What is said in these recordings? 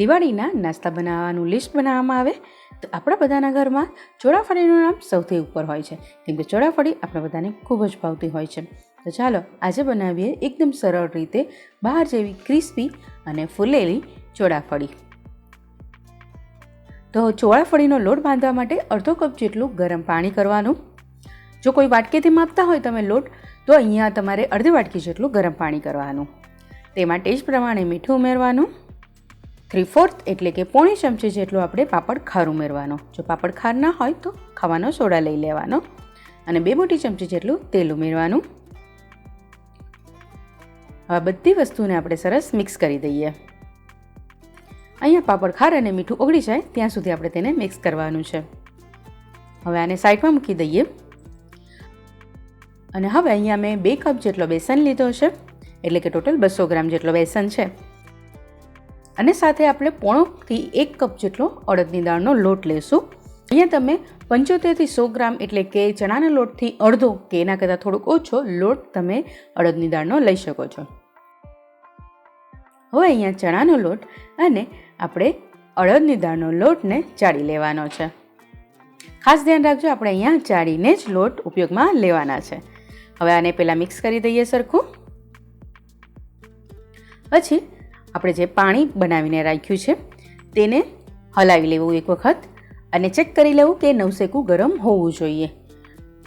દિવાળીના નાસ્તા બનાવવાનું લિસ્ટ બનાવવામાં આવે, તો આપણા બધાના ઘરમાં ચોળાફળીનું નામ સૌથી ઉપર હોય છે. કેમ કે ચોળાફળી આપણા બધાને ખૂબ જ ભાવતી હોય છે. તો ચાલો આજે બનાવીએ એકદમ સરળ રીતે બહાર જેવી ક્રિસ્પી અને ફૂલેલી ચોળાફળી. તો ચોળાફળીનો લોટ બાંધવા માટે અડધો કપ જેટલું ગરમ પાણી કરવાનું. જો કોઈ વાટકીથી માપતા હોય તમે લોટ, તો અહીંયા તમારે અડધી વાટકી જેટલું ગરમ પાણી કરવાનું. તેમાં ટેસ્ટ પ્રમાણે મીઠું ઉમેરવાનું. થ્રી ફોર્થ એટલે કે પોણી ચમચી જેટલું આપણે પાપડ ખાર ઉમેરવાનો. જો પાપડ ખાર ના હોય તો ખાવાનો સોડા લઈ લેવાનો. અને બે મોટી ચમચી જેટલું તેલ ઉમેરવાનું. હવે બધી વસ્તુને આપણે સરસ મિક્સ કરી દઈએ. અહીંયા પાપડ ખાર અને મીઠું ઓગળી જાય ત્યાં સુધી આપણે તેને મિક્સ કરવાનું છે. હવે આને સાઈડમાં મૂકી દઈએ. અને હવે અહીંયા મેં બે કપ જેટલો બેસન લીધો છે. એટલે કે ટોટલ બસો ગ્રામ જેટલો બેસન છે. અને સાથે આપણે પોણોથી એક કપ જેટલો અડદની દાળનો લોટ લેશું. અહીંયા તમે પંચોતેરથી સો ગ્રામ એટલે કે ચણાના લોટથી અડધો કે એના કરતાં થોડોક ઓછો લોટ તમે અડદની દાળનો લઈ શકો છો. હવે અહીંયા ચણાનો લોટ અને આપણે અડદની દાળનો લોટને ચાળી લેવાનો છે. ખાસ ધ્યાન રાખજો, આપણે અહીંયા ચાળીને જ લોટ ઉપયોગમાં લેવાના છે. હવે આને પહેલાં મિક્સ કરી દઈએ સરખું. પછી આપણે જે પાણી બનાવીને રાખ્યું છે, તેને હલાવી લેવું એક વખત અને ચેક કરી લેવું કે નવસેકું ગરમ હોવું જોઈએ.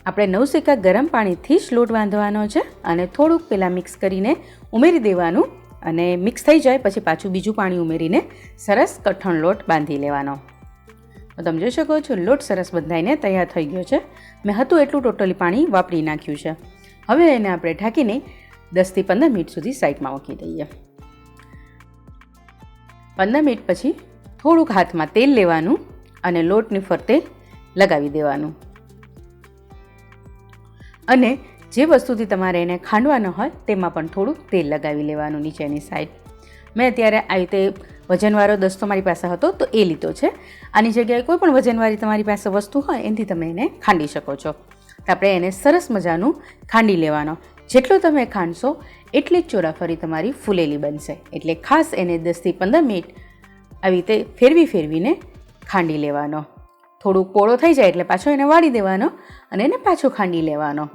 આપણે નવસેકા ગરમ પાણીથી જ લોટ બાંધવાનો છે અને થોડુંક પહેલાં મિક્સ કરીને ઉમેરી દેવાનું અને મિક્સ થઈ જાય પછી પાછું બીજું પાણી ઉમેરીને સરસ કઠણ લોટ બાંધી લેવાનો. તમે જોઈ શકો છો, લોટ સરસ બંધાઈને તૈયાર થઈ ગયો છે. મેં હતું એટલું ટોટલી પાણી વાપરી નાખ્યું છે. હવે એને આપણે ઢાંકીને દસથી પંદર મિનિટ સુધી સાઈડમાં મૂકી દઈએ. પંદર મિનિટ પછી થોડુંક હાથમાં તેલ લેવાનું અને લોટની ફરતે લગાવી દેવાનું. અને જે વસ્તુથી તમારે એને ખાંડવાનો હોય, તેમાં પણ થોડુંક તેલ લગાવી લેવાનું નીચેની સાઈડ મેં અત્યારે આવી રીતે વજનવાળો દસ્તો મારી પાસે હતો, તો એ લીધો છે. આની જગ્યાએ કોઈ પણ વજનવાળી તમારી પાસે વસ્તુ હોય, એનાથી તમે એને ખાંડી શકો છો. આપણે એને સરસ મજાનું ખાંડી લેવાનો. જેટલો તમે ખાંડશો, એટલી જ ચોરાફરી તમારી ફૂલેલી બનશે. એટલે ખાસ એને દસથી પંદર મિનિટ આવી રીતે ફેરવી ફેરવીને ખાંડી લેવાનો. થોડુંક પોળો થઈ જાય એટલે પાછો એને વાળી દેવાનો અને એને પાછો ખાંડી લેવાનો.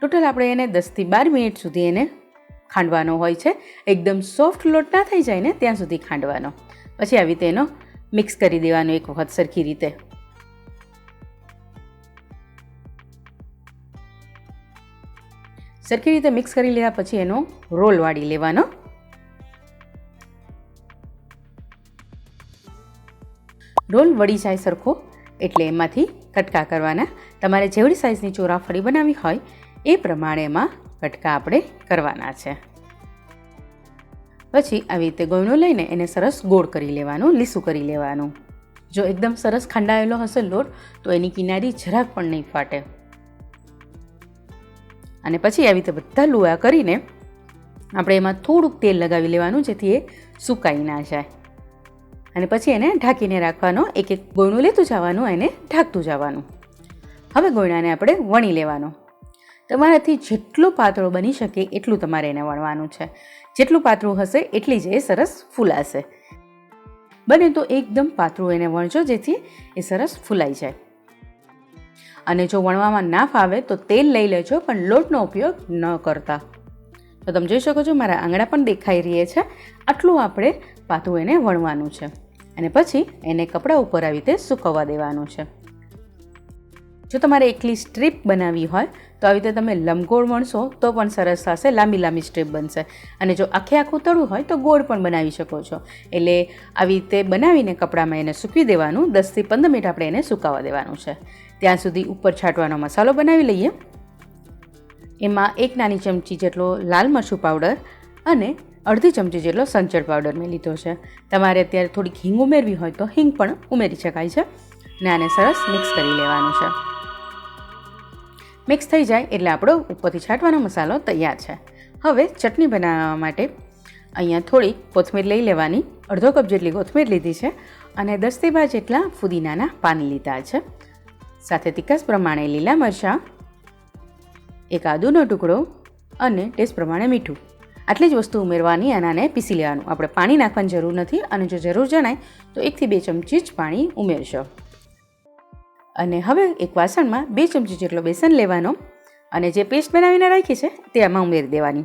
ટોટલ આપણે એને દસથી બાર મિનિટ સુધી એને ખાંડવાનો હોય છે. એકદમ સોફ્ટ લોટ ના થઈ જાય ને ત્યાં સુધી ખાંડવાનો. પછી આવી રીતે એનો મિક્સ કરી દેવાનો એક વખત સરખી રીતે. સરખી રીતે મિક્સ કરી લીધા પછી એનો રોલ વાળી લેવાનો. રોલ વળી જાય સરખો એટલે એમાંથી કટકા કરવાના. તમારે જેવડી સાઇઝની ચોરાફળી બનાવી હોય એ પ્રમાણે એમાં કટકા આપણે કરવાના છે. પછી આવી રીતે ગોયણું લઈને એને સરસ ગોળ કરી લેવાનું, લીસું કરી લેવાનું. જો એકદમ સરસ ખંડાયેલો હશે લોટ, તો એની કિનારી જરાક પણ નહીં ફાટે. અને પછી આવી રીતે બધા લુવા કરીને આપણે એમાં થોડુંક તેલ લગાવી લેવાનું, જેથી એ સુકાઈ ના જાય. અને પછી એને ઢાંકીને રાખવાનો એક એક ગોયણું લેતું જવાનું એને ઢાંકતું જવાનું. હવે ગોયણાને આપણે વણી લેવાનો. તમારાથી જેટલું પાતળો બની શકે એટલું તમારે એને વણવાનું છે. જેટલું પાતળું હશે એટલી જ એ સરસ ફૂલાશે. બને તો એકદમ પાતળું એને વણજો, જેથી એ સરસ ફૂલાઈ જાય. અને જો વણવામાં ના ફાવે તો તેલ લઈ લેજો, પણ લોટનો ઉપયોગ ન કરતા. તો તમે જોઈ શકો છો, મારા આંગળા પણ દેખાઈ રહી છે. આટલું આપણે પાતું એને વણવાનું છે. અને પછી એને કપડાં ઉપર આવી રીતે સૂકવવા દેવાનું છે. જો તમારે એકલી સ્ટ્રીપ બનાવવી હોય, તો આવી રીતે તમે લંબગોળ વણશો, તો પણ સરસ થશે, લાંબી લાંબી સ્ટ્રીપ બનશે. અને જો આખે આખું તળું હોય, તો ગોળ પણ બનાવી શકો છો. એટલે આવી રીતે બનાવીને કપડામાં એને સૂકવી દેવાનું, દસથી પંદર મિનિટ આપણે એને સુકાવા દેવાનું છે. ત્યાં સુધી ઉપર છાંટવાનો મસાલો બનાવી લઈએ. એમાં એક નાની ચમચી જેટલો લાલ મરચું પાવડર અને અડધી ચમચી જેટલો સંચળ પાવડર મેં લીધો છે. તમારે અત્યારે થોડીક હિંગ ઉમેરવી હોય તો હિંગ પણ ઉમેરી શકાય છે ને આને સરસ મિક્સ કરી લેવાનું છે. મિક્સ થઈ જાય એટલે આપણો ઉપરથી છાંટવાનો મસાલો તૈયાર છે. હવે ચટણી બનાવવા માટે અહીંયા થોડી કોથમીર લઈ લેવાની. અડધો કપ જેટલી કોથમીર લીધી છે અને દસથી બાર જેટલા ફુદીનાના પાન લીધા છે. સાથે તીખાસ પ્રમાણે લીલા મરચાં, એક આદુનો ટુકડો અને ટેસ્ટ પ્રમાણે મીઠું. આટલી જ વસ્તુ ઉમેરવાની અને આને પીસી લેવાનું. આપણે પાણી નાખવાની જરૂર નથી અને જો જરૂર જણાય, તો એકથી બે ચમચી જ પાણી ઉમેરશો. અને હવે એક વાસણમાં બે ચમચી જેટલો બેસન લેવાનો અને જે પેસ્ટ બનાવીને રાખી છે, તે આમાં ઉમેરી દેવાની.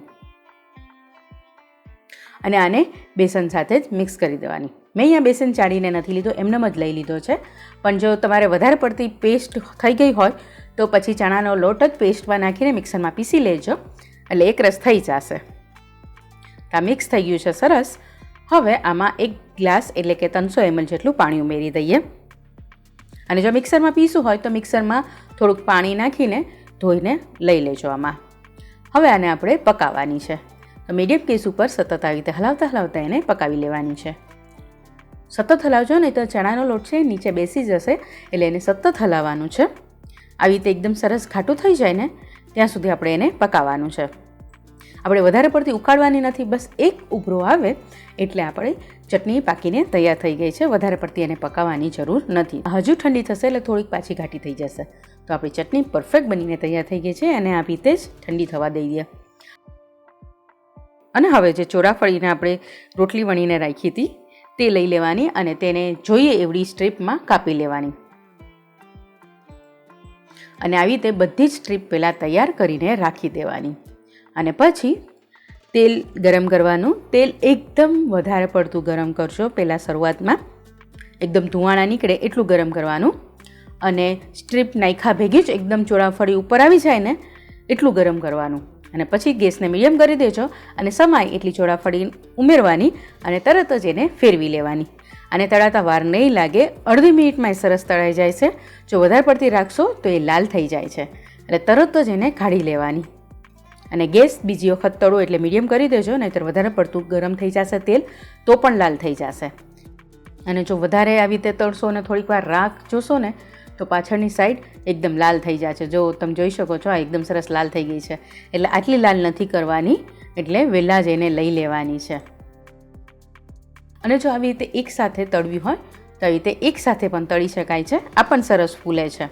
અને આને બેસન સાથે જ મિક્સ કરી દેવાની. મેં અહીંયા બેસન ચાળીને નથી લીધો, એમનેમ જ લઈ લીધો છે. પણ જો તમારે વધારે પડતી પેસ્ટ થઈ ગઈ હોય, તો પછી ચણાનો લોટ જ પેસ્ટમાં નાખીને મિક્સરમાં પીસી લેજો. એટલે એક રસ થઈ જશે. આ મિક્સ થઈ ગયું છે સરસ. હવે આમાં એક ગ્લાસ એટલે કે ત્રણસો એમએલ જેટલું પાણી ઉમેરી દઈએ. અને જો મિક્સરમાં પીસું હોય, તો મિક્સરમાં થોડુંક પાણી નાખીને ધોઈને લઈ લેજો આમાં. હવે આને આપણે પકાવવાની છે. તો મીડિયમ ગેસ ઉપર સતત આવી રીતે હલાવતા હલાવતા એને પકાવી લેવાની છે. સતત હલાવજો નહીં તો ચણાનો લોટ છે નીચે બેસી જશે, એટલે એને સતત હલાવવાનું છે. આવી રીતે એકદમ સરસ ઘાટું થઈ જાય ને, ત્યાં સુધી આપણે એને પકાવવાનું છે. આપણે વધારે પડતી ઉકાળવાની નથી, બસ એક ઉભરો આવે, એટલે આપણે ચટણી પાકીને તૈયાર થઈ ગઈ છે. વધારે પડતી એને પકાવવાની જરૂર નથી. હજુ ઠંડી થશે, એટલે થોડીક પાછી ઘાટી થઈ જશે. તો આપણી ચટણી પરફેક્ટ બનીને તૈયાર થઈ ગઈ છે, અને આ રીતે જ ઠંડી થવા દઈએ. અને હવે જે ચોરાફળીને આપણે રોટલી વણીને રાખી હતી તે લઈ લેવાની અને તેને જોઈએ એવડી સ્ટ્રીપમાં કાપી લેવાની. અને આવી રીતે બધી જ સ્ટ્રીપ પહેલાં તૈયાર કરીને રાખી દેવાની. અને પછી તેલ ગરમ કરવાનું. તેલ એકદમ વધારે પડતું ગરમ કરશો પહેલાં શરૂઆતમાં. એકદમ ધુવાણા નીકળે એટલું ગરમ કરવાનું. અને સ્ટ્રીપ નાયખા ભેગી જ એકદમ ચોળાફળી ઉપર આવી જાય ને, એટલું ગરમ કરવાનું. અને પછી ગેસને મીડિયમ કરી દેજો અને સમાય એટલી ચોળાફળી ઉમેરવાની અને તરત જ એને ફેરવી લેવાની. અને તળાતા વાર નહીં લાગે, અડધી મિનિટમાં એ સરસ તળાઈ જાય છે. જો વધારે પડતી રાખશો તો એ લાલ થઈ જાય છે. એટલે તરત જ એને કાઢી લેવાની. અને ગેસ બીજી વખત તળો એટલે મીડિયમ કરી દેજો, નહીંતર વધારે પડતું ગરમ થઈ જશે તેલ, તો પણ લાલ થઈ જશે. અને જો વધારે આવી રીતે તળશો અને થોડીક વાર રાખ જોશો ને તો પાછળની સાઈડ એકદમ લાલ થઈ જાય છે. જો તમે જોઈ શકો છો, આ એકદમ સરસ લાલ થઈ ગઈ છે. એટલે આટલી લાલ નથી કરવાની, એટલે વહેલા જ એને લઈ લેવાની છે. અને જો આવી રીતે એકસાથે તળવી હોય, તો આવી રીતે એકસાથે પણ તળી શકાય છે. આ પણ સરસ ફૂલે છે.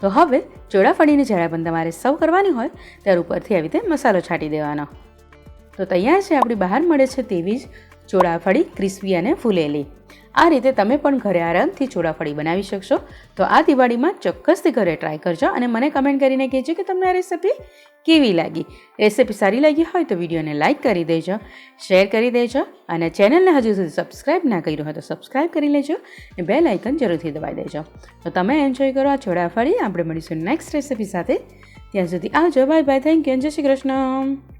તો હવે ચોળાફળીની જ્યારે પણ તમારે સર્વ કરવાની હોય, ત્યાર ઉપરથી આવી રીતે મસાલો છાંટી દેવાનો. તો તૈયાર છે, આપણી બહાર મળે છે તેવી જ ચોળાફળી ક્રિસ્પી અને ફૂલેલી. આ રીતે તમે પણ ઘરે આરામથી ચોળાફળી બનાવી શકશો. તો આ દિવાળીમાં ચોક્કસથી ઘરે ટ્રાય કરજો અને મને કમેન્ટ કરીને કહેજો કે તમને આ રેસિપી કેવી લાગી. રેસિપી સારી લાગી હોય તો વિડીયોને લાઇક કરી દેજો શેર કરી દેજો અને ચેનલને હજુ સુધી સબસ્ક્રાઇબ ના કર્યું હોય તો સબસ્ક્રાઇબ કરી લેજો અને બેલ આઇકન જરૂરથી દબાવી દેજો. તો તમે એન્જોય કરો આ ચોળાફળી. આપણે મળીશું નેક્સ્ટ રેસિપી સાથે. ત્યાં સુધી આવજો. બાય બાય થેન્ક યુ જય શ્રી કૃષ્ણ.